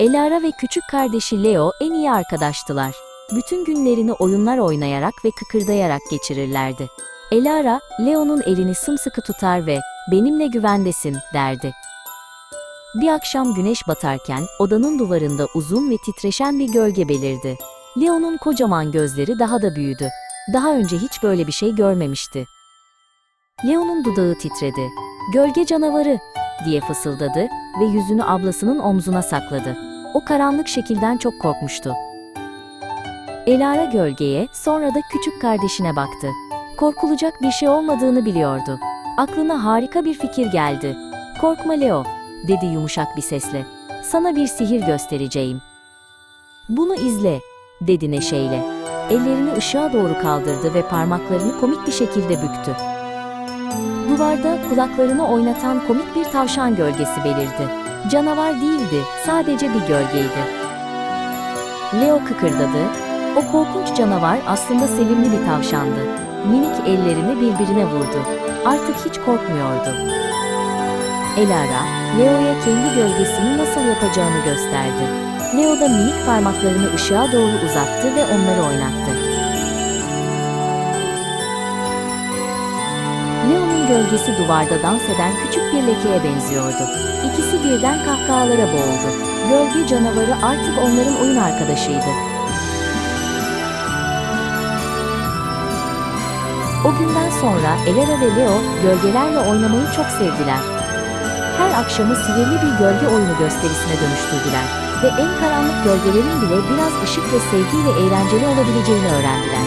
Elara ve küçük kardeşi Leo en iyi arkadaştılar. Bütün günlerini oyunlar oynayarak ve kıkırdayarak geçirirlerdi. Elara, Leo'nun elini sımsıkı tutar ve "Benimle güvendesin." derdi. Bir akşam güneş batarken odanın duvarında uzun ve titreşen bir gölge belirdi. Leo'nun kocaman gözleri daha da büyüdü. Daha önce hiç böyle bir şey görmemişti. Leo'nun dudağı titredi. "Gölge canavarı!" diye fısıldadı ve yüzünü ablasının omzuna sakladı. O karanlık şekilden çok korkmuştu. Elara gölgeye, sonra da küçük kardeşine baktı. Korkulacak bir şey olmadığını biliyordu. Aklına harika bir fikir geldi. "Korkma Leo," dedi yumuşak bir sesle. "Sana bir sihir göstereceğim." "Bunu izle," dedi neşeyle. Ellerini ışığa doğru kaldırdı ve parmaklarını komik bir şekilde büktü. Duvarda kulaklarını oynatan komik bir tavşan gölgesi belirdi. Canavar değildi, sadece bir gölgeydi. Leo kıkırdadı. O korkunç canavar aslında sevimli bir tavşandı. Minik ellerini birbirine vurdu. Artık hiç korkmuyordu. Elara, Leo'ya kendi gölgesini nasıl yapacağını gösterdi. Leo da minik parmaklarını ışığa doğru uzattı ve onları oynattı. Gölgesi duvarda dans eden küçük bir lekeye benziyordu. İkisi birden kahkahalara boğuldu. Gölge canavarı artık onların oyun arkadaşıydı. O günden sonra Elera ve Leo gölgelerle oynamayı çok sevdiler. Her akşamı sihirli bir gölge oyunu gösterisine dönüştürdüler ve en karanlık gölgelerin bile biraz ışık ve sevgiyle eğlenceli olabileceğini öğrendiler.